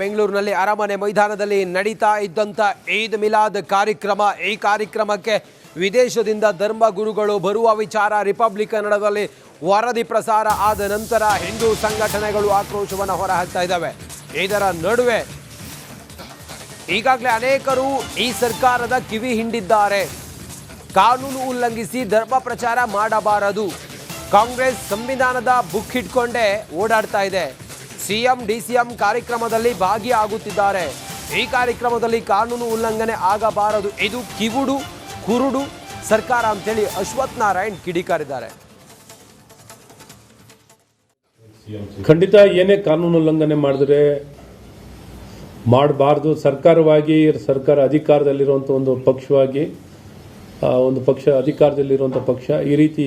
ಬೆಂಗಳೂರಿನಲ್ಲಿ ಅರಮನೆ ಮೈದಾನದಲ್ಲಿ ನಡೀತಾ ಇದ್ದಂಥ ಈದ್ ಮಿಲಾದ್ ಕಾರ್ಯಕ್ರಮ. ಈ ಕಾರ್ಯಕ್ರಮಕ್ಕೆ ವಿದೇಶದಿಂದ ಧರ್ಮ ಗುರುಗಳು ಬರುವ ವಿಚಾರ ರಿಪಬ್ಲಿಕ್ ಕನ್ನಡದಲ್ಲಿ ವರದಿ ಪ್ರಸಾರ ಆದ ನಂತರ ಹಿಂದೂ ಸಂಘಟನೆಗಳು ಆಕ್ರೋಶವನ್ನು ಹೊರಹಾಕ್ತಾ ಇದ್ದಾವೆ. ಇದರ ನಡುವೆ ಈಗಾಗಲೇ ಅನೇಕರು ಈ ಸರ್ಕಾರದ ಕಿವಿ ಹಿಂಡಿದ್ದಾರೆ. ಕಾನೂನು ಉಲ್ಲಂಘಿಸಿ ಧರ್ಮ ಪ್ರಚಾರ ಮಾಡಬಾರದು. ಕಾಂಗ್ರೆಸ್ ಸಂವಿಧಾನದ ಬುಕ್ ಇಟ್ಕೊಂಡೇ ಓಡಾಡ್ತಾ ಇದೆ. ಸಿಎಂ, ಡಿಸಿಎಂ ಕಾರ್ಯಕ್ರಮದಲ್ಲಿ ಭಾಗಿಯಾಗುತ್ತಿದ್ದಾರೆ. ಈ ಕಾರ್ಯಕ್ರಮದಲ್ಲಿ ಕಾನೂನು ಉಲ್ಲಂಘನೆ ಆಗಬಾರದು. ಇದು ಕಿವುಡು, ಕುರುಡು. ಸರ್ಕಾರ ಅಂತೇಳಿ ಅಶ್ವಥ್ ನಾರಾಯಣ್ ಕಿಡಿಕಾರಿದ್ದಾರೆ. ಖಂಡಿತ ಏನೇ ಕಾನೂನು ಉಲ್ಲಂಘನೆ ಮಾಡಿದ್ರೆ ಮಾಡಬಾರ್ದು. ಸರ್ಕಾರವಾಗಿ, ಸರ್ಕಾರ ಅಧಿಕಾರದಲ್ಲಿರುವಂಥ ಒಂದು ಪಕ್ಷವಾಗಿ ಒಂದು ಪಕ್ಷ ಅಧಿಕಾರದಲ್ಲಿರುವಂಥ ಪಕ್ಷ ಈ ರೀತಿ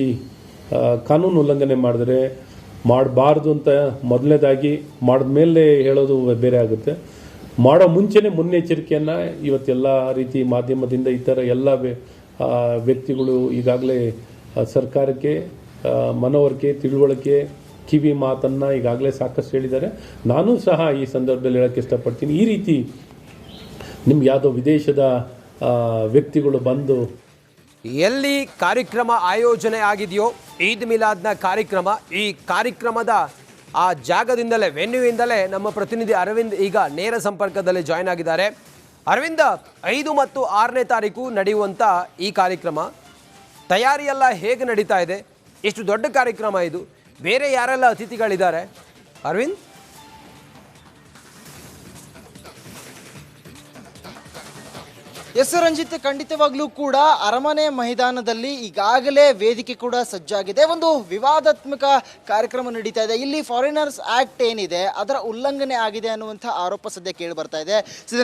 ಕಾನೂನು ಉಲ್ಲಂಘನೆ ಮಾಡಿದ್ರೆ ಮಾಡಬಾರ್ದು ಅಂತ ಮೊದಲನೇದಾಗಿ ಮಾಡಿದ್ಮೇಲೆ ಹೇಳೋದು ಬೇರೆ ಆಗುತ್ತೆ. ಮಾಡೋ ಮುಂಚೆನೇ ಮುನ್ನೆಚ್ಚರಿಕೆಯನ್ನು ಇವತ್ತೆಲ್ಲ ರೀತಿ ಮಾಧ್ಯಮದಿಂದ ಈ ಥರ ಎಲ್ಲ ವ್ಯ- ವ್ಯಕ್ತಿಗಳು ಈಗಾಗಲೇ ಸರ್ಕಾರಕ್ಕೆ ಮನವರಿಕೆ, ತಿಳುವಳಿಕೆ, ಕಿವಿ ಮಾತನ್ನು ಈಗಾಗಲೇ ಸಾಕಷ್ಟು ಹೇಳಿದ್ದಾರೆ. ನಾನು ಸಹ ಈ ಸಂದರ್ಭದಲ್ಲಿ ಹೇಳೋಕ್ಕೆ ಇಷ್ಟಪಡ್ತೀನಿ. ಈ ರೀತಿ ನಿಮ್ಗೆ ಯಾವುದೋ ವಿದೇಶದ ವ್ಯಕ್ತಿಗಳು ಬಂದು ಎಲ್ಲಿ ಕಾರ್ಯಕ್ರಮ ಆಯೋಜನೆ ಆಗಿದೆಯೋ ಈದ್ ಮಿಲಾದ್ನ ಕಾರ್ಯಕ್ರಮ, ಈ ಕಾರ್ಯಕ್ರಮದ ಆ ಜಾಗದಿಂದಲೇ ವೆನ್ಯೂಯಿಂದಲೇ ನಮ್ಮ ಪ್ರತಿನಿಧಿ ಅರವಿಂದ್ ಈಗ ನೇರ ಸಂಪರ್ಕದಲ್ಲಿ ಜಾಯ್ನ್ ಆಗಿದ್ದಾರೆ. ಅರವಿಂದ, ಐದು ಮತ್ತು ಆರನೇ ತಾರೀಕು ನಡೆಯುವಂಥ ಈ ಕಾರ್ಯಕ್ರಮ ತಯಾರಿಯೆಲ್ಲ ಹೇಗೆ ನಡೀತಾ ಇದೆ? ಎಷ್ಟು ದೊಡ್ಡ ಕಾರ್ಯಕ್ರಮ ಇದು. ಬೇರೆ ಯಾರೆಲ್ಲ ಅತಿಥಿಗಳಿದ್ದಾರೆ? ಅರವಿಂದ್? ಎಸ್ ರಂಜಿತ್ ಖಂಡಿತವಾಗ್ಲೂ ಕೂಡ ಅರಮನೆ ಮೈದಾನದಲ್ಲಿ ಈಗಾಗಲೇ ವೇದಿಕೆ ಕೂಡ ಸಜ್ಜಾಗಿದೆ. ಒಂದು ವಿವಾದಾತ್ಮಕ ಕಾರ್ಯಕ್ರಮ ನಡೀತಾ ಇದೆ. ಇಲ್ಲಿ ಫಾರಿನರ್ಸ್ ಆಕ್ಟ್ ಏನಿದೆ, ಅದರ ಉಲ್ಲಂಘನೆ ಆಗಿದೆ ಅನ್ನುವಂಥ ಆರೋಪ ಸದ್ಯ ಕೇಳಿ ಬರ್ತಾ ಇದೆ.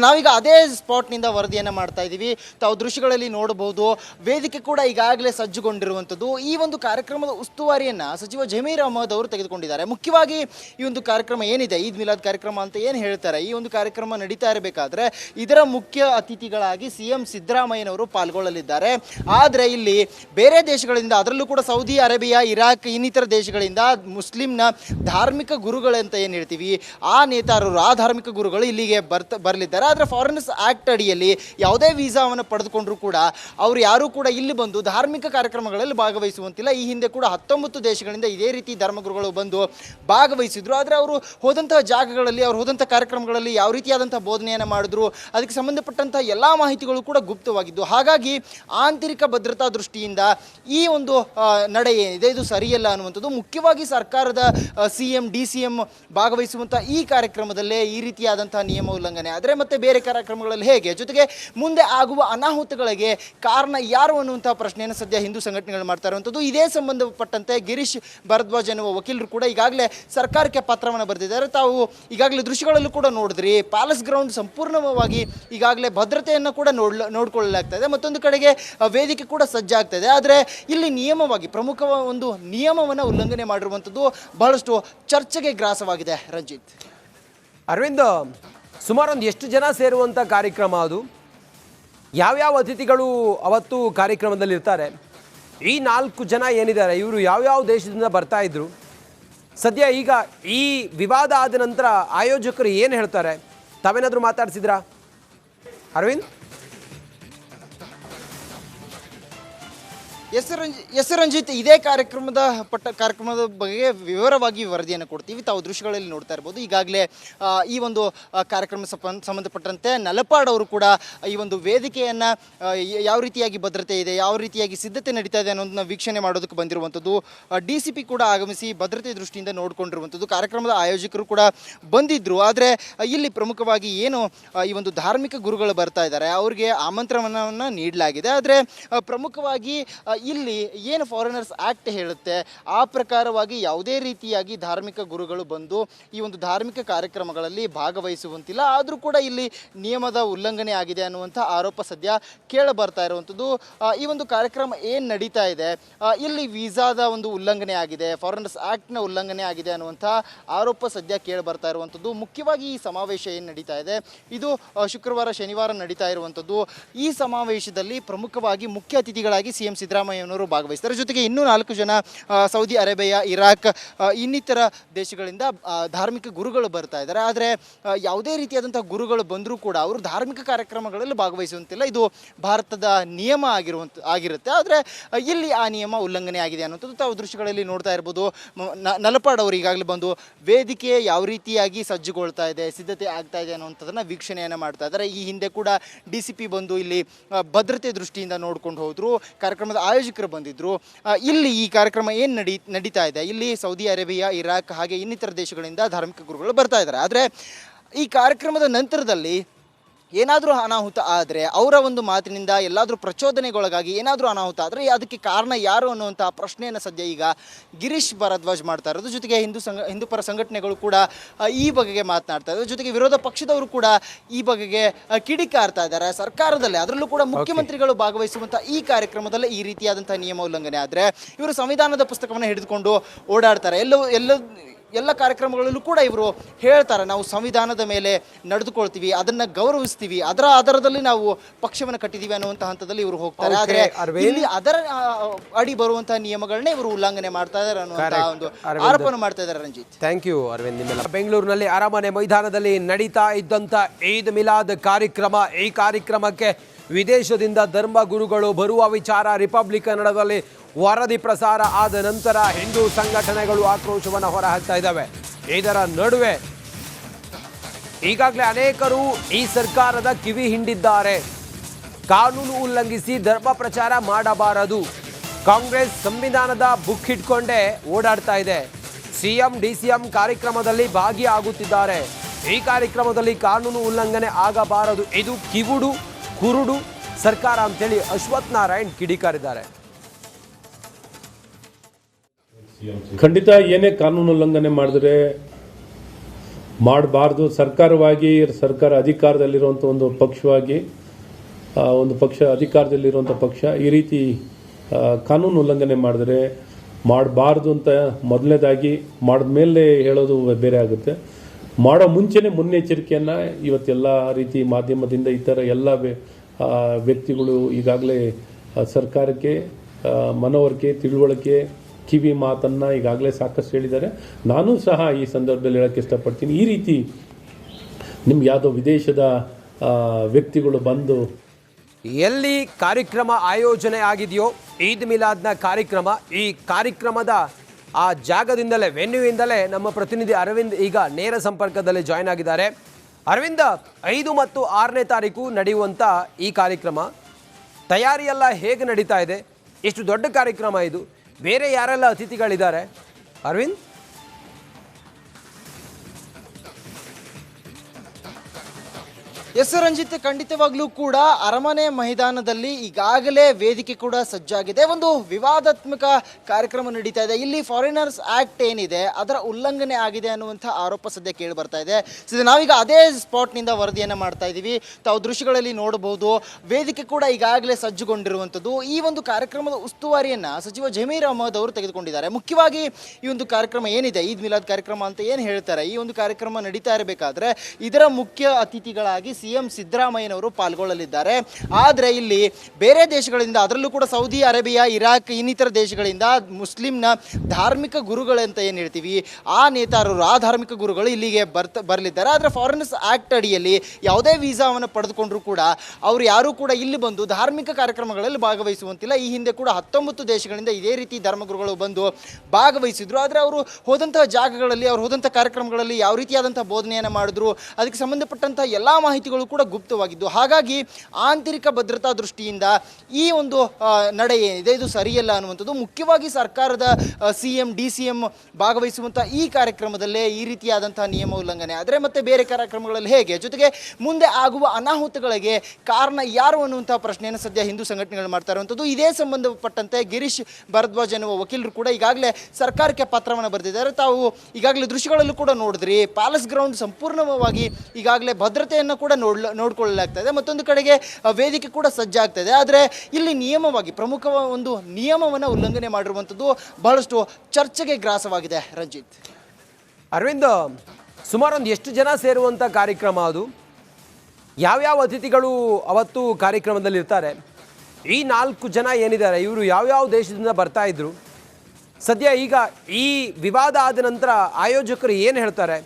ನಾವೀಗ ಅದೇ ಸ್ಪಾಟ್ನಿಂದ ವರದಿಯನ್ನು ಮಾಡ್ತಾ ಇದೀವಿ. ತಾವು ದೃಶ್ಯಗಳಲ್ಲಿ ನೋಡಬಹುದು. ವೇದಿಕೆ ಕೂಡ ಈಗಾಗಲೇ ಸಜ್ಜುಗೊಂಡಿರುವಂಥದ್ದು. ಈ ಒಂದು ಕಾರ್ಯಕ್ರಮದ ಉಸ್ತುವಾರಿಯನ್ನ ಸಚಿವ ಜಮೀರ್ ಅಹಮದ್ ಅವರು ತೆಗೆದುಕೊಂಡಿದ್ದಾರೆ. ಮುಖ್ಯವಾಗಿ ಈ ಒಂದು ಕಾರ್ಯಕ್ರಮ ಏನಿದೆ, ಈದ್ ಮಿಲಾದ್ ಕಾರ್ಯಕ್ರಮ ಅಂತ ಏನು ಹೇಳ್ತಾರೆ? ಈ ಒಂದು ಕಾರ್ಯಕ್ರಮ ನಡೀತಾ ಇರಬೇಕಾದ್ರೆ ಇದರ ಮುಖ್ಯ ಅತಿಥಿಗಳಾಗಿ ಸಿ ಎಂ ಸಿದ್ದರಾಮಯ್ಯನವರು ಪಾಲ್ಗೊಳ್ಳಲಿದ್ದಾರೆ. ಆದರೆ ಇಲ್ಲಿ ಬೇರೆ ದೇಶಗಳಿಂದ, ಅದರಲ್ಲೂ ಕೂಡ ಸೌದಿ ಅರೇಬಿಯಾ, ಇರಾಕ್, ಇನ್ನಿತರ ದೇಶಗಳಿಂದ ಮುಸ್ಲಿಂನ ಧಾರ್ಮಿಕ ಗುರುಗಳಂತ ಏನು ಹೇಳ್ತೀವಿ? ಆ ನೇತಾರರು, ಆ ಧಾರ್ಮಿಕ ಗುರುಗಳು ಇಲ್ಲಿಗೆ ಬರ್ತ, ಬರಲಿದ್ದಾರೆ. ಆದರೆ ಫಾರಿನರ್ಸ್ ಆ್ಯಕ್ಟ್ ಅಡಿಯಲ್ಲಿ ಯಾವುದೇ ವೀಸಾವನ್ನು ಪಡೆದುಕೊಂಡರೂ ಕೂಡ ಅವರು ಯಾರೂ ಕೂಡ ಇಲ್ಲಿ ಬಂದು ಧಾರ್ಮಿಕ ಕಾರ್ಯಕ್ರಮಗಳಲ್ಲಿ ಭಾಗವಹಿಸುವಂತಿಲ್ಲ. ಈ ಹಿಂದೆ ಕೂಡ ಹತ್ತೊಂಬತ್ತು ದೇಶಗಳಿಂದ ಇದೇ ರೀತಿ ಧರ್ಮಗುರುಗಳು ಬಂದು ಭಾಗವಹಿಸಿದ್ರು. ಆದರೆ ಅವರು ಹೋದಂತಹ ಜಾಗಗಳಲ್ಲಿ, ಅವರು ಹೋದಂಥ ಕಾರ್ಯಕ್ರಮಗಳಲ್ಲಿ ಯಾವ ರೀತಿಯಾದಂಥ ಬೋಧನೆಯನ್ನು ಮಾಡಿದ್ರು? ಅದಕ್ಕೆ ಸಂಬಂಧಪಟ್ಟಂಥ ಎಲ್ಲ ಮಾಹಿತಿಗಳು ಕೂಡ ಗುಪ್ತವಾಗಿದ್ದು, ಹಾಗಾಗಿ ಆಂತರಿಕ ಭದ್ರತಾ ದೃಷ್ಟಿಯಿಂದ ಈ ಒಂದು ನಡೆ ಏನಿದೆ, ಇದು ಸರಿಯಲ್ಲ ಅನ್ನುವಂಥದ್ದು ಮುಖ್ಯವಾಗಿ ಸರ್ಕಾರದ C M, D C M ಭಾಗವಹಿಸುವಂಥ ಈ ಕಾರ್ಯಕ್ರಮದಲ್ಲೇ ಈ ರೀತಿಯಾದಂತಹ ನಿಯಮ ಉಲ್ಲಂಘನೆ. ಆದರೆ ಮತ್ತೆ ಬೇರೆ ಕಾರ್ಯಕ್ರಮಗಳಲ್ಲಿ ಹೇಗೆ? ಜೊತೆಗೆ ಮುಂದೆ ಆಗುವ ಅನಾಹುತಗಳಿಗೆ ಕಾರಣ ಯಾರು ಅನ್ನುವಂಥ ಪ್ರಶ್ನೆಯನ್ನು ಸದ್ಯ ಹಿಂದೂ ಸಂಘಟನೆಗಳು ಮಾಡ್ತಾ ಇರುವಂಥದ್ದು. ಇದೇ ಸಂಬಂಧಪಟ್ಟಂತೆ ಗಿರೀಶ್ ಭರದ್ವಾಜ್ ಎನ್ನುವ ವಕೀಲರು ಕೂಡ ಈಗಾಗಲೇ ಸರ್ಕಾರಕ್ಕೆ ಪತ್ರವನ್ನು ಬರೆದಿದ್ದಾರೆ. ತಾವು ಈಗಾಗಲೇ ದೃಶ್ಯಗಳಲ್ಲೂ ಕೂಡ ನೋಡಿದ್ರಿ. ಪ್ಯಾಲೇಸ್ ಗ್ರೌಂಡ್ ಸಂಪೂರ್ಣವಾಗಿ ಈಗಾಗಲೇ ಭದ್ರತೆಯನ್ನು ಕೂಡ ನೋಡ್ ನೋಡ್ಕೊಳ್ಳಲಾಗ್ತಾ ಇದೆ ಮತ್ತೊಂದು ಕಡೆಗೆ ವೇದಿಕೆ ಕೂಡ ಸಜ್ಜಾಗ್ತಾ ಇದೆ ಆದರೆ ಇಲ್ಲಿ ನಿಯಮವಾಗಿ ಪ್ರಮುಖ ಒಂದು ನಿಯಮವನ್ನು ಉಲ್ಲಂಘನೆ ಮಾಡಿರುವಂಥದ್ದು ಬಹಳಷ್ಟು ಚರ್ಚೆಗೆ ಗ್ರಾಸವಾಗಿದೆ ರಂಜಿತ್. ಅರವಿಂದ್ ಸುಮಾರು ಒಂದು ಎಷ್ಟು ಜನ ಸೇರುವಂಥ ಕಾರ್ಯಕ್ರಮ ಅದು? ಯಾವ್ಯಾವ ಅತಿಥಿಗಳು ಅವತ್ತು ಕಾರ್ಯಕ್ರಮದಲ್ಲಿ ಇರ್ತಾರೆ? ಈ ನಾಲ್ಕು ಜನ ಏನಿದ್ದಾರೆ? ಇವರು ಯಾವ್ಯಾವ ದೇಶದಿಂದ ಬರ್ತಾ ಇದ್ರು? ಸದ್ಯ ಈಗ ಈ ವಿವಾದ ಆದ ನಂತರ ಆಯೋಜಕರು ಏನು ಹೇಳ್ತಾರೆ? ತಾವೇನಾದರೂ ಮಾತಾಡ್ಸಿದ್ರಾ? ಅರವಿಂದ್? ಎಸ್ ಎಸ್ ರಂಜಿತ್ ಇದೇ ಕಾರ್ಯಕ್ರಮದ ಪಟ್ಟ ಕಾರ್ಯಕ್ರಮದ ಬಗ್ಗೆ ವಿವರವಾಗಿ ವರದಿಯನ್ನು ಕೊಡ್ತೀವಿ. ತಾವು ದೃಶ್ಯಗಳಲ್ಲಿ ನೋಡ್ತಾ ಇರ್ಬೋದು. ಈಗಾಗಲೇ ಈ ಒಂದು ಕಾರ್ಯಕ್ರಮ ಸಂಬಂಧ ಸಂಬಂಧಪಟ್ಟಂತೆ ನಲಪಾಡ್ ಅವರು ಕೂಡ ಈ ಒಂದು ವೇದಿಕೆಯನ್ನು ಯಾವ ರೀತಿಯಾಗಿ ಭದ್ರತೆ ಇದೆ, ಯಾವ ರೀತಿಯಾಗಿ ಸಿದ್ಧತೆ ನಡೀತಾ ಇದೆ ಅನ್ನೋದನ್ನ ವೀಕ್ಷಣೆ ಮಾಡೋದಕ್ಕೆ ಬಂದಿರುವಂಥದ್ದು. ಡಿ ಸಿ ಪಿ ಕೂಡ ಆಗಮಿಸಿ ಭದ್ರತೆ ದೃಷ್ಟಿಯಿಂದ ನೋಡಿಕೊಂಡಿರುವಂಥದ್ದು. ಕಾರ್ಯಕ್ರಮದ ಆಯೋಜಕರು ಕೂಡ ಬಂದಿದ್ದರು ಆದರೆ, ಇಲ್ಲಿ ಪ್ರಮುಖವಾಗಿ ಏನು ಈ ಒಂದು ಧಾರ್ಮಿಕ ಗುರುಗಳು ಬರ್ತಾ ಇದ್ದಾರೆ. ಅವರಿಗೆ ಆಮಂತ್ರಣವನ್ನು ನೀಡಲಾಗಿದೆ. ಆದರೆ ಪ್ರಮುಖವಾಗಿ ಇಲ್ಲಿ ಏನು ಫಾರಿನರ್ಸ್ ಆ್ಯಕ್ಟ್ ಹೇಳುತ್ತೆ, ಆ ಪ್ರಕಾರವಾಗಿ ಯಾವುದೇ ರೀತಿಯಾಗಿ ಧಾರ್ಮಿಕ ಗುರುಗಳು ಬಂದು ಈ ಒಂದು ಧಾರ್ಮಿಕ ಕಾರ್ಯಕ್ರಮಗಳಲ್ಲಿ ಭಾಗವಹಿಸುವಂತಿಲ್ಲ. ಆದರೂ ಕೂಡ ಇಲ್ಲಿ ನಿಯಮದ ಉಲ್ಲಂಘನೆ ಆಗಿದೆ ಅನ್ನುವಂಥ ಆರೋಪ ಸದ್ಯ ಕೇಳ ಬರ್ತಾ ಇರುವಂಥದ್ದು ಈ ಒಂದು ಕಾರ್ಯಕ್ರಮ ಏನು ನಡೀತಾ ಇದೆ? ಇಲ್ಲಿ ವೀಸಾದ ಒಂದು ಉಲ್ಲಂಘನೆ ಆಗಿದೆ ಫಾರಿನರ್ಸ್ ಆ್ಯಕ್ಟ್ನ ಉಲ್ಲಂಘನೆ ಆಗಿದೆ ಅನ್ನುವಂಥ ಆರೋಪ ಸದ್ಯ ಕೇಳಿ ಬರ್ತಾ ಇರುವಂಥದ್ದು. ಮುಖ್ಯವಾಗಿ ಈ ಸಮಾವೇಶ ಏನು ನಡೀತಾ ಇದೆ? ಇದು ಶುಕ್ರವಾರ ಶನಿವಾರ ನಡೀತಾ ಇರುವಂಥದ್ದು. ಈ ಸಮಾವೇಶದಲ್ಲಿ ಪ್ರಮುಖವಾಗಿ ಮುಖ್ಯ ಅತಿಥಿಗಳಾಗಿ ಸಿ ಎಂ ಸಿದ್ದರಾಮಯ್ಯನವರು ಭಾಗವಹಿಸ್ತಾರೆ ಜೊತೆಗೆ ಇನ್ನೂ ನಾಲ್ಕು ಜನ ಸೌದಿ ಅರೇಬಿಯಾ, ಇರಾಕ್ ಇನ್ನಿತರ ದೇಶಗಳಿಂದ ಧಾರ್ಮಿಕ ಗುರುಗಳು ಬರ್ತಾ ಇದ್ದಾರೆ. ಆದರೆ ಯಾವುದೇ ರೀತಿಯಾದಂಥ ಗುರುಗಳು ಬಂದರೂ ಕೂಡ ಅವರು ಧಾರ್ಮಿಕ ಕಾರ್ಯಕ್ರಮಗಳಲ್ಲಿ ಭಾಗವಹಿಸುವಂತಿಲ್ಲ. ಇದು ಭಾರತದ ನಿಯಮ ಆಗಿರುವಂಥ ಆಗಿರುತ್ತೆ. ಆದರೆ, ಇಲ್ಲಿ ಆ ನಿಯಮ ಉಲ್ಲಂಘನೆ ಆಗಿದೆ ಅನ್ನುವಂಥದ್ದು ತಾವು ದೃಶ್ಯಗಳಲ್ಲಿ ನೋಡ್ತಾ ಇರ್ಬೋದು. ನಲಪಾಡ್ ಅವರು ಈಗಾಗಲೇ ಬಂದು ವೇದಿಕೆ ಯಾವ ರೀತಿಯಾಗಿ ಸಜ್ಜುಗೊಳ್ತಾ ಇದೆ, ಸಿದ್ಧತೆ ಆಗ್ತಾ ಇದೆ ಅನ್ನುವಂಥದ್ದನ್ನ ವೀಕ್ಷಣೆಯನ್ನು ಮಾಡ್ತಾ ಇದ್ದಾರೆ. ಈ ಹಿಂದೆ ಕೂಡ ಡಿ ಸಿ ಪಿ ಬಂದು ಇಲ್ಲಿ ಭದ್ರತೆ ದೃಷ್ಟಿಯಿಂದ ನೋಡ್ಕೊಂಡು ಹೋದ್ರು. ಕಾರ್ಯಕ್ರಮದ ಆಯೋಜಕರು ಬಂದಿದ್ರು. ಇಲ್ಲಿ ಈ ಕಾರ್ಯಕ್ರಮ ಏನು ನಡಿ, ನಡೀತಾ ಇದೆ? ಇಲ್ಲಿ ಸೌದಿ ಅರೇಬಿಯಾ, ಇರಾಕ್ ಹಾಗೆ ಇನ್ನಿತರ ದೇಶಗಳಿಂದ ಧಾರ್ಮಿಕ ಗುರುಗಳು ಬರ್ತಾ ಇದ್ದಾರೆ. ಆದರೆ ಈ ಕಾರ್ಯಕ್ರಮದ ನಂತರದಲ್ಲಿ ಏನಾದರೂ ಅನಾಹುತ ಆದರೆ ಅವರ ಒಂದು ಮಾತಿನಿಂದ ಎಲ್ಲಾದರೂ ಪ್ರಚೋದನೆಗೊಳಗಾಗಿ ಏನಾದರೂ ಅನಾಹುತ ಆದರೆ ಅದಕ್ಕೆ ಕಾರಣ ಯಾರು ಅನ್ನುವಂಥ ಪ್ರಶ್ನೆಯನ್ನು ಸದ್ಯ ಈಗ ಗಿರೀಶ್ ಭರದ್ವಾಜ್ ಮಾಡ್ತಾ ಇರೋದು. ಜೊತೆಗೆ ಹಿಂದೂ ಸಂಘ ಹಿಂದೂ ಪರ ಸಂಘಟನೆಗಳು ಕೂಡ ಈ ಬಗೆಗೆ ಮಾತನಾಡ್ತಾ ಇದ್ದಾರೆ. ಜೊತೆಗೆ ವಿರೋಧ ಪಕ್ಷದವರು ಕೂಡ ಈ ಬಗೆಗೆ ಕಿಡಿಕಾರ್ತಾ ಇದ್ದಾರೆ. ಸರ್ಕಾರದಲ್ಲಿ ಅದರಲ್ಲೂ ಕೂಡ ಮುಖ್ಯಮಂತ್ರಿಗಳು ಭಾಗವಹಿಸುವಂಥ ಈ ಕಾರ್ಯಕ್ರಮದಲ್ಲಿ ಈ ರೀತಿಯಾದಂಥ ನಿಯಮ ಉಲ್ಲಂಘನೆ ಆದರೆ ಇವರು ಸಂವಿಧಾನದ ಪುಸ್ತಕವನ್ನು ಹಿಡಿದುಕೊಂಡು ಓಡಾಡ್ತಾರೆ. ಎಲ್ಲೋ ಎಲ್ಲ ಎಲ್ಲ ಕಾರ್ಯಕ್ರಮಗಳಲ್ಲೂ ಕೂಡ ಇವರು ಹೇಳ್ತಾರೆ ನಾವು ಸಂವಿಧಾನದ ಮೇಲೆ ನಡೆದುಕೊಳ್ತೀವಿ ಅದನ್ನು ಗೌರವಿಸ್ತೀವಿ ಅದರ ಆಧಾರದಲ್ಲಿ ನಾವು ಪಕ್ಷವನ್ನು ಕಟ್ಟಿದ್ದೀವಿ ಅನ್ನುವಂಥ ಹಂತದಲ್ಲಿ ಇವರು ಹೋಗ್ತಾರೆ. ಆದರೆ ಇಲ್ಲಿ ಅದರ ಅಡಿ ಬರುವಂತಹ ನಿಯಮಗಳನ್ನೇ ಇವರು ಉಲ್ಲಂಘನೆ ಮಾಡ್ತಾ ಇದ್ದಾರೆ ಅನ್ನುವಂತಹ ಒಂದು. ಆರೋಪವನ್ನು ಮಾಡ್ತಾ ಇದ್ದಾರೆ ರಂಜಿತ್. Thank you Arvind. ನಿಮ್ಮೆಲ್ಲ ಬೆಂಗಳೂರಿನಲ್ಲಿ ಅರಮನೆ ಮೈದಾನದಲ್ಲಿ ನಡೀತಾ ಇದ್ದಂಥ ಈದ್ ಮಿಲಾದ್ ಕಾರ್ಯಕ್ರಮ ಈ ಕಾರ್ಯಕ್ರಮಕ್ಕೆ ವಿದೇಶದಿಂದ ಧರ್ಮ ಗುರುಗಳು ಬರುವ ವಿಚಾರ ರಿಪಬ್ಲಿಕ್ ಕನ್ನಡದಲ್ಲಿ ವರದಿ ಪ್ರಸಾರ ಆದ ನಂತರ ಹಿಂದೂ ಸಂಘಟನೆಗಳು ಆಕ್ರೋಶವನ್ನು ಹೊರಹಾಕ್ತಾ ಇದ್ದಾವೆ. ಇದರ ನಡುವೆ ಈಗಾಗಲೇ ಅನೇಕರು ಈ ಸರ್ಕಾರದ ಕಿವಿ ಹಿಂಡಿದ್ದಾರೆ. ಕಾನೂನು ಉಲ್ಲಂಘಿಸಿ ಧರ್ಮ ಪ್ರಚಾರ ಮಾಡಬಾರದು. ಕಾಂಗ್ರೆಸ್ ಸಂವಿಧಾನದ ಬುಕ್ ಇಟ್ಕೊಂಡೇ ಓಡಾಡ್ತಾ ಇದೆ. ಸಿಎಂ, ಡಿಸಿಎಂ ಕಾರ್ಯಕ್ರಮದಲ್ಲಿ ಭಾಗಿಯಾಗುತ್ತಿದ್ದಾರೆ. ಈ ಕಾರ್ಯಕ್ರಮದಲ್ಲಿ ಕಾನೂನು ಉಲ್ಲಂಘನೆ ಆಗಬಾರದು. ಇದು ಕಿವುಡು, ಕುರುಡು ಸರ್ಕಾರ ಅಂತೇಳಿ ಅಶ್ವಥ್ ನಾರಾಯಣ್ ಕಿಡಿಕಾರಿದ್ದಾರೆ. ಖಂಡಿತ ಏನೇ ಕಾನೂನು ಉಲ್ಲಂಘನೆ ಮಾಡಿದ್ರೆ ಮಾಡಬಾರ್ದು. ಸರ್ಕಾರವಾಗಿ, ಸರ್ಕಾರ ಅಧಿಕಾರದಲ್ಲಿರುವಂಥ ಒಂದು ಪಕ್ಷವಾಗಿ ಒಂದು ಪಕ್ಷ ಅಧಿಕಾರದಲ್ಲಿರುವಂಥ ಪಕ್ಷ ಈ ರೀತಿ ಕಾನೂನು ಉಲ್ಲಂಘನೆ ಮಾಡಿದ್ರೆ ಮಾಡಬಾರ್ದು ಅಂತ ಮೊದಲನೇದಾಗಿ ಮಾಡಿದ್ಮೇಲೆ ಹೇಳೋದು ಬೇರೆ ಆಗುತ್ತೆ. ಮಾಡೋ ಮುಂಚೆನೇ ಮುನ್ನೆಚ್ಚರಿಕೆಯನ್ನು ಇವತ್ತೆಲ್ಲ ರೀತಿ ಮಾಧ್ಯಮದಿಂದ ಈ ಥರ ಎಲ್ಲ ವ್ಯ- ವ್ಯಕ್ತಿಗಳು ಈಗಾಗಲೇ ಸರ್ಕಾರಕ್ಕೆ ಮನವರಿಕೆ, ತಿಳುವಳಿಕೆ ಕಿವಿ ಮಾತನ್ನು ಈಗಾಗಲೇ ಸಾಕಷ್ಟು ಹೇಳಿದ್ದಾರೆ. ನಾನು ಸಹ ಈ ಸಂದರ್ಭದಲ್ಲಿ ಹೇಳಕ್ಕೆ ಇಷ್ಟಪಡ್ತೀನಿ. ಈ ರೀತಿ ನಿಮ್ಗೆ ಯಾವುದೋ ವಿದೇಶದ ವ್ಯಕ್ತಿಗಳು ಬಂದು ಎಲ್ಲಿ ಕಾರ್ಯಕ್ರಮ ಆಯೋಜನೆ ಆಗಿದೆಯೋ ಈದ್ ಮಿಲಾದ್ನ ಕಾರ್ಯಕ್ರಮ, ಈ ಕಾರ್ಯಕ್ರಮದ ಆ ಜಾಗದಿಂದಲೇ ವೆನ್ಯೂಯಿಂದಲೇ ನಮ್ಮ ಪ್ರತಿನಿಧಿ ಅರವಿಂದ್ ಈಗ ನೇರ ಸಂಪರ್ಕದಲ್ಲಿ ಜಾಯ್ನ್ ಆಗಿದ್ದಾರೆ. ಅರವಿಂದ, ಐದು ಮತ್ತು ಆರನೇ ತಾರೀಕು ನಡೆಯುವಂಥ ಈ ಕಾರ್ಯಕ್ರಮ, ತಯಾರಿಯೆಲ್ಲ ಹೇಗೆ ನಡೀತಾ ಇದೆ? ಎಷ್ಟು ದೊಡ್ಡ ಕಾರ್ಯಕ್ರಮ ಇದು? ಬೇರೆ ಯಾರೆಲ್ಲ ಅತಿಥಿಗಳಿದ್ದಾರೆ? ಅರವಿಂದ್? ಎಸ್ ರಂಜಿತ್ ಖಂಡಿತವಾಗ್ಲೂ ಕೂಡ ಅರಮನೆ ಮೈದಾನದಲ್ಲಿ ಈಗಾಗಲೇ ವೇದಿಕೆ ಕೂಡ ಸಜ್ಜಾಗಿದೆ. ಒಂದು ವಿವಾದಾತ್ಮಕ ಕಾರ್ಯಕ್ರಮ ನಡೀತಾ ಇದೆ. ಇಲ್ಲಿ ಫಾರಿನರ್ಸ್ ಆಕ್ಟ್ ಏನಿದೆ, ಅದರ ಉಲ್ಲಂಘನೆ ಆಗಿದೆ ಅನ್ನುವಂಥ ಆರೋಪ ಸದ್ಯ ಕೇಳಿ ಬರ್ತಾ ಇದೆ. ಸೊ ನಾವೀಗ ಅದೇ ಸ್ಪಾಟ್ನಿಂದ ವರದಿಯನ್ನು ಮಾಡ್ತಾ ಇದ್ದೀವಿ. ತಾವು ದೃಶ್ಯಗಳಲ್ಲಿ ನೋಡಬಹುದು. ವೇದಿಕೆ ಕೂಡ ಈಗಾಗಲೇ ಸಜ್ಜುಗೊಂಡಿರುವಂಥದ್ದು. ಈ ಒಂದು ಕಾರ್ಯಕ್ರಮದ ಉಸ್ತುವಾರಿಯನ್ನು ಸಚಿವ ಜಮೀರ್ ಅಹಮದ್ ಅವರು ತೆಗೆದುಕೊಂಡಿದ್ದಾರೆ. ಮುಖ್ಯವಾಗಿ ಈ ಒಂದು ಕಾರ್ಯಕ್ರಮ ಏನಿದೆ, ಈದ್ ಮಿಲಾದ್ ಕಾರ್ಯಕ್ರಮ ಅಂತ ಏನು ಹೇಳ್ತಾರೆ, ಈ ಒಂದು ಕಾರ್ಯಕ್ರಮ ನಡೀತಾ ಇರಬೇಕಾದ್ರೆ ಇದರ ಮುಖ್ಯ ಅತಿಥಿಗಳಾಗಿ ಸಿ ಎಂ ಸಿದ್ದರಾಮಯ್ಯನವರು ಪಾಲ್ಗೊಳ್ಳಲಿದ್ದಾರೆ. ಆದರೆ ಇಲ್ಲಿ ಬೇರೆ ದೇಶಗಳಿಂದ, ಅದರಲ್ಲೂ ಕೂಡ ಸೌದಿ ಅರೇಬಿಯಾ, ಇರಾಕ್, ಇನ್ನಿತರ ದೇಶಗಳಿಂದ ಮುಸ್ಲಿಂನ ಧಾರ್ಮಿಕ ಗುರುಗಳಂತ ಏನು ಹೇಳ್ತೀವಿ? ಆ ನೇತಾರರು, ಆ ಧಾರ್ಮಿಕ ಗುರುಗಳು ಇಲ್ಲಿಗೆ ಬರ್ತ, ಬರಲಿದ್ದಾರೆ. ಆದರೆ ಫಾರಿನರ್ಸ್ ಆ್ಯಕ್ಟ್ ಅಡಿಯಲ್ಲಿ ಯಾವುದೇ ವೀಸಾವನ್ನು ಪಡೆದುಕೊಂಡ್ರೂ ಕೂಡ ಅವರು ಯಾರೂ ಕೂಡ ಇಲ್ಲಿ ಬಂದು ಧಾರ್ಮಿಕ ಕಾರ್ಯಕ್ರಮಗಳಲ್ಲಿ ಭಾಗವಹಿಸುವಂತಿಲ್ಲ. ಈ ಹಿಂದೆ ಕೂಡ ಹತ್ತೊಂಬತ್ತು ದೇಶಗಳಿಂದ ಇದೇ ರೀತಿ ಧರ್ಮಗುರುಗಳು ಬಂದು ಭಾಗವಹಿಸಿದ್ರು. ಆದರೆ ಅವರು ಹೋದಂತಹ ಜಾಗಗಳಲ್ಲಿ, ಅವರು ಹೋದಂಥ ಕಾರ್ಯಕ್ರಮಗಳಲ್ಲಿ ಯಾವ ರೀತಿಯಾದಂಥ ಬೋಧನೆಯನ್ನು ಮಾಡಿದ್ರು? ಅದಕ್ಕೆ ಸಂಬಂಧಪಟ್ಟಂಥ ಎಲ್ಲ ಮಾಹಿತಿಗಳು ಕೂಡ ಗುಪ್ತವಾಗಿದ್ದು, ಹಾಗಾಗಿ ಆಂತರಿಕ ಭದ್ರತಾ ದೃಷ್ಟಿಯಿಂದ ಈ ಒಂದು ನಡೆ ಏನಿದೆ, ಇದು ಸರಿಯಲ್ಲ ಅನ್ನುವಂಥದ್ದು ಮುಖ್ಯವಾಗಿ ಸರ್ಕಾರದ C M D C M ಭಾಗವಹಿಸುವಂಥ ಈ ಕಾರ್ಯಕ್ರಮದಲ್ಲೇ ಈ ರೀತಿಯಾದಂತಹ ನಿಯಮ ಉಲ್ಲಂಘನೆ. ಆದರೆ ಮತ್ತೆ ಬೇರೆ ಕಾರ್ಯಕ್ರಮಗಳಲ್ಲಿ ಹೇಗೆ? ಜೊತೆಗೆ ಮುಂದೆ ಆಗುವ ಅನಾಹುತಗಳಿಗೆ ಕಾರಣ ಯಾರು ಅನ್ನುವಂಥ ಪ್ರಶ್ನೆಯನ್ನು ಸದ್ಯ ಹಿಂದೂ ಸಂಘಟನೆಗಳು ಮಾಡ್ತಾ ಇರುವಂಥದ್ದು. ಇದೇ ಸಂಬಂಧಪಟ್ಟಂತೆ ಗಿರೀಶ್ ಭರದ್ವಾಜ್ ಎನ್ನುವ ವಕೀಲರು ಕೂಡ ಈಗಾಗಲೇ ಸರ್ಕಾರಕ್ಕೆ ಪತ್ರವನ್ನು ಬರೆದಿದ್ದಾರೆ. ತಾವು ಈಗಾಗಲೇ ದೃಶ್ಯಗಳಲ್ಲೂ ಕೂಡ ನೋಡಿದ್ರಿ. ಪ್ಯಾಲೇಸ್ ಗ್ರೌಂಡ್ ಸಂಪೂರ್ಣವಾಗಿ ಈಗಾಗಲೇ ಭದ್ರತೆಯನ್ನು ಕೂಡ ನೋಡ್ ನೋಡ್ಕೊಳ್ಳಲಾಗ್ತಾ ಇದೆ ಮತ್ತೊಂದು ಕಡೆಗೆ ವೇದಿಕೆ ಕೂಡ ಸಜ್ಜಾಗ್ತಾ ಇದೆ ಆದರೆ ಇಲ್ಲಿ ನಿಯಮವಾಗಿ ಪ್ರಮುಖ ಒಂದು ನಿಯಮವನ್ನು ಉಲ್ಲಂಘನೆ ಮಾಡಿರುವಂಥದ್ದು ಬಹಳಷ್ಟು ಚರ್ಚೆಗೆ ಗ್ರಾಸವಾಗಿದೆ ರಂಜಿತ್. ಅರವಿಂದ್ ಸುಮಾರು ಒಂದು ಎಷ್ಟು ಜನ ಸೇರುವಂಥ ಕಾರ್ಯಕ್ರಮ ಅದು? ಯಾವ್ಯಾವ ಅತಿಥಿಗಳು ಅವತ್ತು ಕಾರ್ಯಕ್ರಮದಲ್ಲಿ ಇರ್ತಾರೆ ಈ ನಾಲ್ಕು ಜನ ಏನಿದ್ದಾರೆ? ಇವರು ಯಾವ್ಯಾವ ದೇಶದಿಂದ ಬರ್ತಾ ಇದ್ರು? ಸದ್ಯ ಈಗ ಈ ವಿವಾದ ಆದ ನಂತರ ಆಯೋಜಕರು ಏನು ಹೇಳ್ತಾರೆ?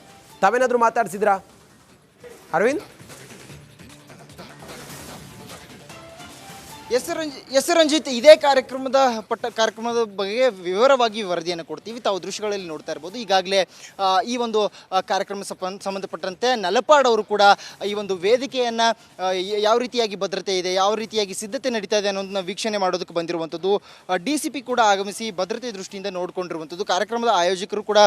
ತಾವೇನಾದರೂ ಮಾತಾಡ್ಸಿದ್ರಾ? ಅರವಿಂದ್? ಎಸ್ ರಂಜಿ ಎಸ್ ರಂಜಿತ್ ಇದೇ ಕಾರ್ಯಕ್ರಮದ ಪಟ್ಟ ಕಾರ್ಯಕ್ರಮದ ಬಗ್ಗೆ ವಿವರವಾಗಿ ವರದಿಯನ್ನು ಕೊಡ್ತೀವಿ. ತಾವು ದೃಶ್ಯಗಳಲ್ಲಿ ನೋಡ್ತಾ ಇರ್ಬೋದು. ಈಗಾಗಲೇ ಈ ಒಂದು ಕಾರ್ಯಕ್ರಮ ಸಂಬಂಧ ಸಂಬಂಧಪಟ್ಟಂತೆ ನಲಪಾಡ್ ಅವರು ಕೂಡ ಈ ಒಂದು ವೇದಿಕೆಯನ್ನು ಯಾವ ರೀತಿಯಾಗಿ ಭದ್ರತೆ ಇದೆ, ಯಾವ ರೀತಿಯಾಗಿ ಸಿದ್ಧತೆ ನಡೀತಾ ಇದೆ ಅನ್ನೋದನ್ನ ವೀಕ್ಷಣೆ ಮಾಡೋದಕ್ಕೆ ಬಂದಿರುವಂಥದ್ದು ಡಿ ಸಿ ಪಿ ಕೂಡ ಆಗಮಿಸಿ ಭದ್ರತೆ ದೃಷ್ಟಿಯಿಂದ ನೋಡಿಕೊಂಡಿರುವಂಥದ್ದು ಕಾರ್ಯಕ್ರಮದ ಆಯೋಜಕರು ಕೂಡ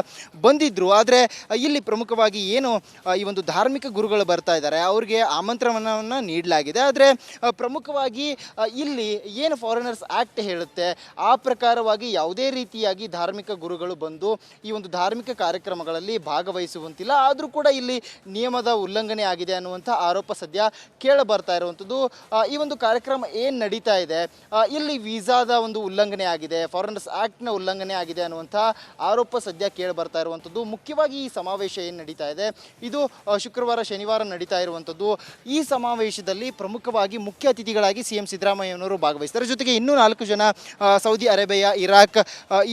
ಬಂದಿದ್ದರು ಆದರೆ, ಇಲ್ಲಿ ಪ್ರಮುಖವಾಗಿ ಏನು ಈ ಒಂದು ಧಾರ್ಮಿಕ ಗುರುಗಳು ಬರ್ತಾ ಇದ್ದಾರೆ. ಅವರಿಗೆ ಆಮಂತ್ರಣವನ್ನು ನೀಡಲಾಗಿದೆ. ಆದರೆ ಪ್ರಮುಖವಾಗಿ ಇಲ್ಲಿ ಏನು ಫಾರಿನರ್ಸ್ ಆ್ಯಕ್ಟ್ ಹೇಳುತ್ತೆ, ಆ ಪ್ರಕಾರವಾಗಿ ಯಾವುದೇ ರೀತಿಯಾಗಿ ಧಾರ್ಮಿಕ ಗುರುಗಳು ಬಂದು ಈ ಒಂದು ಧಾರ್ಮಿಕ ಕಾರ್ಯಕ್ರಮಗಳಲ್ಲಿ ಭಾಗವಹಿಸುವಂತಿಲ್ಲ. ಆದರೂ ಕೂಡ ಇಲ್ಲಿ ನಿಯಮದ ಉಲ್ಲಂಘನೆ ಆಗಿದೆ ಅನ್ನುವಂಥ ಆರೋಪ ಸದ್ಯ ಕೇಳ ಬರ್ತಾ ಇರುವಂಥದ್ದು ಈ ಒಂದು ಕಾರ್ಯಕ್ರಮ ಏನು ನಡೀತಾ ಇದೆ? ಇಲ್ಲಿ ವೀಸಾದ ಒಂದು ಉಲ್ಲಂಘನೆ ಆಗಿದೆ ಫಾರಿನರ್ಸ್ ಆ್ಯಕ್ಟ್ನ ಉಲ್ಲಂಘನೆ ಆಗಿದೆ ಅನ್ನುವಂಥ ಆರೋಪ ಸದ್ಯ ಕೇಳಿ ಬರ್ತಾ ಇರುವಂಥದ್ದು. ಮುಖ್ಯವಾಗಿ ಈ ಸಮಾವೇಶ ಏನು ನಡೀತಾ ಇದೆ? ಇದು ಶುಕ್ರವಾರ ಶನಿವಾರ ನಡೀತಾ ಇರುವಂಥದ್ದು. ಈ ಸಮಾವೇಶದಲ್ಲಿ ಪ್ರಮುಖವಾಗಿ ಮುಖ್ಯ ಅತಿಥಿಗಳಾಗಿ ಸಿ ಎಂ ಸಿದ್ದರಾಮಯ್ಯನವರು ಭಾಗವಹಿಸ್ತಾರೆ ಜೊತೆಗೆ ಇನ್ನೂ ನಾಲ್ಕು ಜನ ಸೌದಿ ಅರೇಬಿಯಾ, ಇರಾಕ್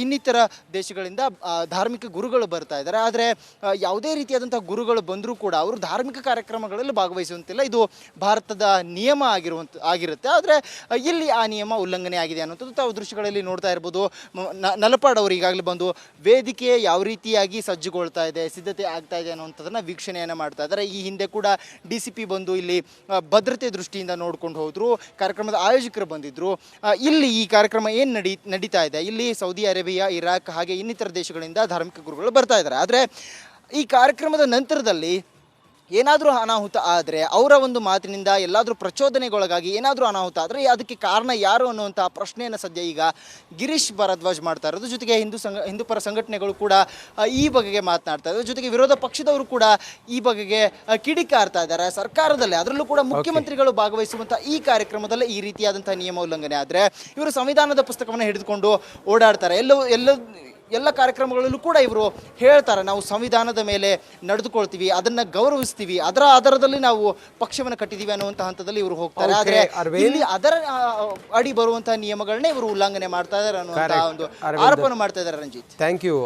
ಇನ್ನಿತರ ದೇಶಗಳಿಂದ ಧಾರ್ಮಿಕ ಗುರುಗಳು ಬರ್ತಾ ಇದ್ದಾರೆ. ಆದರೆ ಯಾವುದೇ ರೀತಿಯಾದಂಥ ಗುರುಗಳು ಬಂದರೂ ಕೂಡ ಅವರು ಧಾರ್ಮಿಕ ಕಾರ್ಯಕ್ರಮಗಳಲ್ಲಿ ಭಾಗವಹಿಸುವಂತಿಲ್ಲ. ಇದು ಭಾರತದ ನಿಯಮ ಆಗಿರುವಂತ, ಆಗಿರುತ್ತೆ. ಆದರೆ ಇಲ್ಲಿ ಆ ನಿಯಮ ಉಲ್ಲಂಘನೆ ಆಗಿದೆ ಅನ್ನೋಂಥದ್ದು ತಾವು ದೃಶ್ಯಗಳಲ್ಲಿ ನೋಡ್ತಾ ಇರ್ಬೋದು. ನಲಪಾಡವರು ಈಗಾಗಲೇ ಬಂದು ವೇದಿಕೆ ಯಾವ ರೀತಿಯಾಗಿ ಸಜ್ಜುಗೊಳ್ತಾ ಇದೆ, ಸಿದ್ಧತೆ ಆಗ್ತಾ ಇದೆ ಅನ್ನುವಂಥದನ್ನ ವೀಕ್ಷಣೆಯನ್ನು ಮಾಡ್ತಾ ಇದ್ದಾರೆ. ಈ ಹಿಂದೆ ಕೂಡ ಡಿ ಬಂದು ಇಲ್ಲಿ ಭದ್ರತೆ ದೃಷ್ಟಿಯಿಂದ ನೋಡ್ಕೊಂಡು ಹೋದ್ರು. ಕಾರ್ಯಕ್ರಮದ ಆಯೋಜಕರು ಬಂದಿದ್ರು. ಇಲ್ಲಿ ಈ ಕಾರ್ಯಕ್ರಮ ಏನು ನಡಿ, ನಡೀತಾ ಇದೆ? ಇಲ್ಲಿ ಸೌದಿ ಅರೇಬಿಯಾ, ಇರಾಕ್ ಹಾಗೆ ಇನ್ನಿತರ ದೇಶಗಳಿಂದ ಧಾರ್ಮಿಕ ಗುರುಗಳು ಬರ್ತಾ ಇದ್ದಾರೆ. ಆದರೆ ಈ ಕಾರ್ಯಕ್ರಮದ ನಂತರದಲ್ಲಿ ಏನಾದರೂ ಅನಾಹುತ ಆದರೆ ಅವರ ಒಂದು ಮಾತಿನಿಂದ ಎಲ್ಲಾದರೂ ಪ್ರಚೋದನೆಗೊಳಗಾಗಿ ಏನಾದರೂ ಅನಾಹುತ ಆದರೆ ಅದಕ್ಕೆ ಕಾರಣ ಯಾರು ಅನ್ನುವಂಥ ಪ್ರಶ್ನೆಯನ್ನು ಸದ್ಯ ಈಗ ಗಿರೀಶ್ ಭರದ್ವಾಜ್ ಮಾಡ್ತಾ ಇರೋದು. ಜೊತೆಗೆ ಹಿಂದೂ ಸಂಘ ಹಿಂದೂ ಪರ ಸಂಘಟನೆಗಳು ಕೂಡ ಈ ಬಗೆಗೆ ಮಾತನಾಡ್ತಾ ಇದ್ದಾರೆ. ಜೊತೆಗೆ ವಿರೋಧ ಪಕ್ಷದವರು ಕೂಡ ಈ ಬಗೆಗೆ ಕಿಡಿಕಾರ್ತಾ ಇದ್ದಾರೆ. ಸರ್ಕಾರದಲ್ಲೇ ಅದರಲ್ಲೂ ಕೂಡ ಮುಖ್ಯಮಂತ್ರಿಗಳು ಭಾಗವಹಿಸುವಂಥ ಈ ಕಾರ್ಯಕ್ರಮದಲ್ಲಿ ಈ ರೀತಿಯಾದಂಥ ನಿಯಮ ಉಲ್ಲಂಘನೆ ಆದರೆ ಇವರು ಸಂವಿಧಾನದ ಪುಸ್ತಕವನ್ನು ಹಿಡಿದುಕೊಂಡು ಓಡಾಡ್ತಾರೆ. ಎಲ್ಲವೂ ಎಲ್ಲ ಎಲ್ಲ ಕಾರ್ಯಕ್ರಮಗಳಲ್ಲೂ ಕೂಡ ಇವರು ಹೇಳ್ತಾರೆ ನಾವು ಸಂವಿಧಾನದ ಮೇಲೆ ನಡೆದುಕೊಳ್ತೀವಿ ಅದನ್ನ ಗೌರವಿಸ್ತೀವಿ ಅದರ ಆಧಾರದಲ್ಲಿ ನಾವು ಪಕ್ಷವನ್ನು ಕಟ್ಟಿದೀವಿ ಅನ್ನುವಂಥ ಹಂತದಲ್ಲಿ ಇವರು ಹೋಗ್ತಾರೆ. ಆದರೆ ಇಲ್ಲಿ ಅದರ ಅಡಿ ಬರುವಂತಹ ನಿಯಮಗಳನ್ನೇ ಇವರು ಉಲ್ಲಂಘನೆ ಮಾಡ್ತಾ ಇದ್ದಾರೆ ಅನ್ನುವಂಥ ಒಂದು ಆರೋಪನ ಮಾಡ್ತಾ ಇದ್ದಾರೆ ರಂಜಿತ್. Thank you